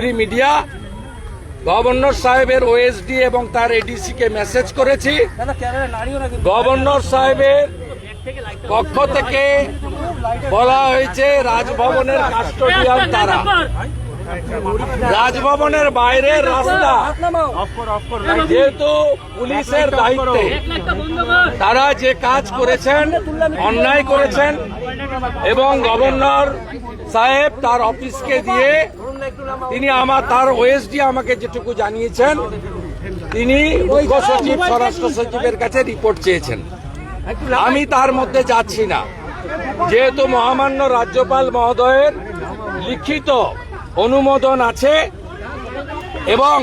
Pre media, governor সাহেবের OSD এবং তার এডিসি কে মেসেজ করেছি। গভর্নর সাহেবের পক্ষ থেকে বলা হয়েছে, রাজভবনের কাস্টোডিয়াল তারা। রাজভবনের বাইরের রাস্তা। যেহেতু পুলিশের দায়িত্বে, তারা যে কাজ করেছেন, অন্যায় করেছেন, এবং গভর্নর সাহেব তার অফিসকে দিয়ে তিনি আমার তার ওএসডি আমাকে যেটুকু জানিয়েছেন তিনি মুখ্য সচিব স্বরাষ্ট্র সচিবের কাছে রিপোর্ট চেয়েছেন। আমি তার মধ্যে যাচ্ছি না। যেহেতু মহামান্য রাজ্যপাল মহোদয়ের লিখিত অনুমোদন আছে এবং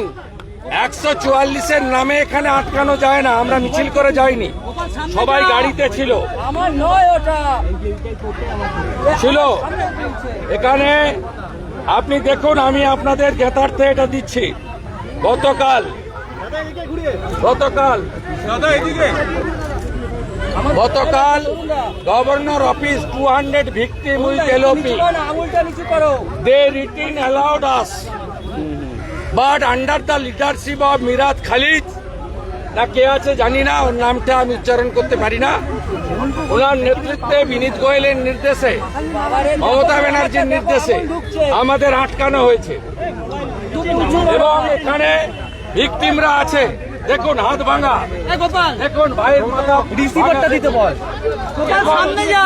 একশো চুয়াল্লিশের নামে এখানে আটকানো যায় না আমরা মিছিল করে যাইনি। সবাই গাড়িতে ছিল। ছিল। এখানে আপনি দেখুন আমি আপনাদের জ্ঞাতার্থে এটা দিচ্ছি। গতকাল গতকাল গতকাল governor office two hundred victim with LOP নিচু করো না, আঙুলটা নিচু করো। They written allowed us. But under the leadership of Miraj Khalid না কে আছে জানি না ওর নামটা আমি উচ্চারণ করতে পারি না। ওনার নেতৃত্বে বিনীত গোয়েলের নির্দেশে মমতা ব্যানার্জির নির্দেশে আমাদের আটকানো হয়েছে। এবং এখানে ভিকটিমরা আছে। দেখুন হাত ভাঙা। দেখুন ভাইয়ের মাথা রিসিভারটা দিতে বল। সামনে যা।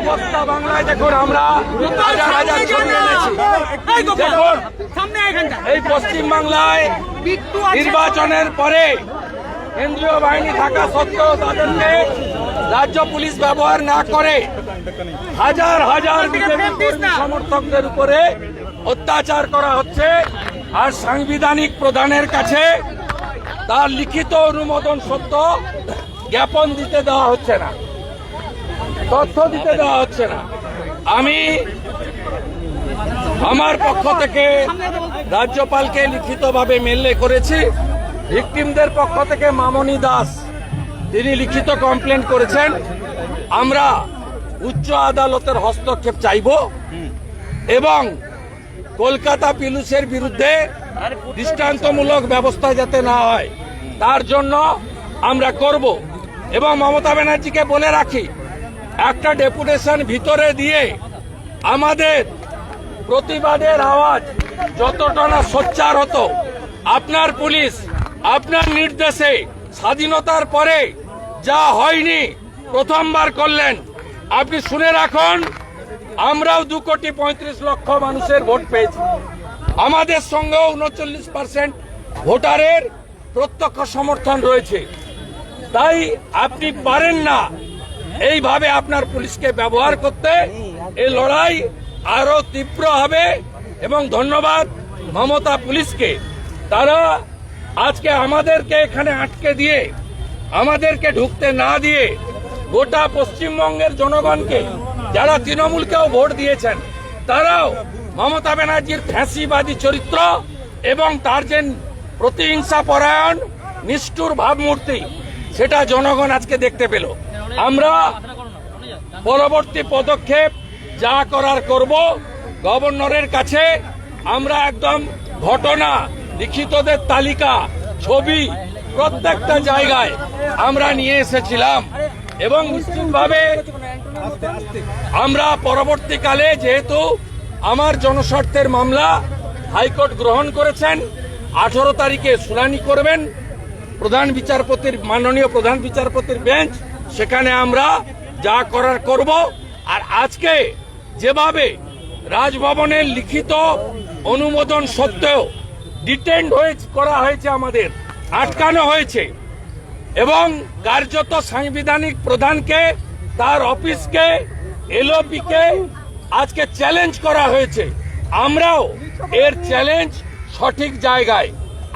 অবস্থা বাংলায় দেখুন আমরা হাজার হাজার ছবি এনেছি। এই গোপাল দেখুন এই পশ্চিম বাংলায় নির্বাচনের পরে কেন্দ্রীয় বাহিনী থাকা সত্ত্বেও তাদেরকে রাজ্য পুলিশ ব্যবহার না করে হাজার হাজার সমর্থকদের উপরে অত্যাচার করা হচ্ছে আর সাংবিধানিক প্রধানের কাছে তার লিখিত অনুমোদন সত্য জ্ঞাপন দিতে দেওয়া হচ্ছে না, তথ্য দিতে দেওয়া হচ্ছে না। আমি আমার পক্ষ থেকে রাজ্যপালকে লিখিতভাবে মেলে করেছি। ভিকটিমদের পক্ষ থেকে মামনি দাস তিনি লিখিত কমপ্লেন করেছেন, আমরা উচ্চ আদালতের হস্তক্ষেপ চাইব এবং কলকাতা পিলুসের বিরুদ্ধে দৃষ্টান্তমূলক ব্যবস্থা যাতে না হয়, তার জন্য আমরা করব। এবং মমতা ব্যানার্জিকে বলে রাখি, একটা ডেপুটেশন ভিতরে দিয়ে আমাদের প্রতিবাদের আওয়াজ যতটা না সোচ্চার হতো, আপনার পুলিশ, আপনার নির্দেশে, স্বাধীনতার পরে যা হয়নি প্রথমবার করলেন। আপনি শুনে রাখুন, আমরাও দু কোটি পঁয়ত্রিশ লক্ষ মানুষের ভোট পেয়েছি। আমাদের সঙ্গেও উনচল্লিশ পার্সেন্ট ভোটারের প্রত্যক্ষ সমর্থন রয়েছে। তাই আপনি পারেন না এইভাবে আপনার পুলিশকে ব্যবহার করতে। এই লড়াই আরও তীব্র হবে এবং ধন্যবাদ মমতা পুলিশকে। তারা আজকে আমাদেরকে এখানে আটকে দিয়ে আমাদেরকে ঢুকতে না দিয়ে গোটা পশ্চিমবঙ্গের জনগণকে, যারা তৃণমূলকেও ভোট দিয়েছেন, তারাও মমতা ব্যানার্জির ফ্যাঁসিবাদী চরিত্র এবং তার যে প্রতিহিংসা পরায়ণ, নিষ্ঠুর ভাবমূর্তি, সেটা জনগণ আজকে দেখতে পেল। আমরা পরবর্তী পদক্ষেপ যা করার করব, গভর্নরের কাছে আমরা একদম ঘটনা, লিখিতদের তালিকা, ছবি প্রত্যেকটা জায়গায় আমরা নিয়ে এসেছিলাম এবং নিশ্চিতভাবে আমরা পরবর্তীকালে যেহেতু আমার জনস্বার্থের মামলা হাইকোর্ট গ্রহণ করেছেন, আঠারো তারিখে শুনানি করবেন, প্রধান বিচারপতির, মাননীয় প্রধান বিচারপতির বেঞ্চ, সেখানে আমরা যা করার করব। আর আজকে যেভাবে রাজভবনের লিখিত অনুমোদন সত্ত্বেও ডিটেন্ড হয়ে করা হয়েছে আমাদের আটকানো হয়েছে এবং কার্যত সাংবিধানিক প্রধানকে তার অফিসকে এলওপিকে আজকে চ্যালেঞ্জ করা হয়েছে। আমরাও এর চ্যালেঞ্জ সঠিক জায়গায়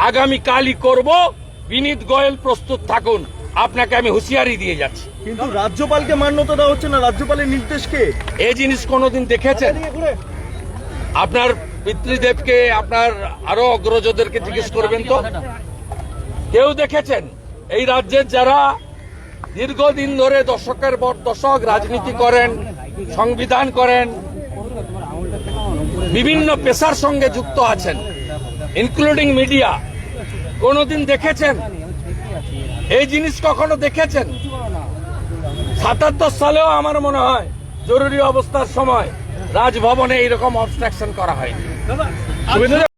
আগামী কালই করব। বিনীত গোয়েল প্রস্তুত থাকুন। আপনাকে আমি হুঁশিয়ারি দিয়ে যাচ্ছি। কিন্তু রাজ্যপালকে মান্যতা দেওয়া হচ্ছে না। রাজ্যপালের নির্দেশকে? এই জিনিস কোনোদিন দেখেছেন? আপনার পিতৃদেবকে আপনার আরও অগ্রজদেরকে জিজ্ঞেস করবেন তো? কেউ দেখেছেন? এই রাজ্যের যারা দীর্ঘদিন ধরে দশকের পর দশক রাজনীতি করেন, সংবিধান করেন, বিভিন্ন পেশার সঙ্গে যুক্ত আছেন ইনক্লুডিং মিডিয়া কোনোদিন দেখেছেন? এই জিনিস কখনো দেখেছেন? সাতাত্তর সালেও আমার মনে হয় জরুরি অবস্থার সময় রাজভবনে এইরকম অবস্ট্রাকশন করা হয়নি।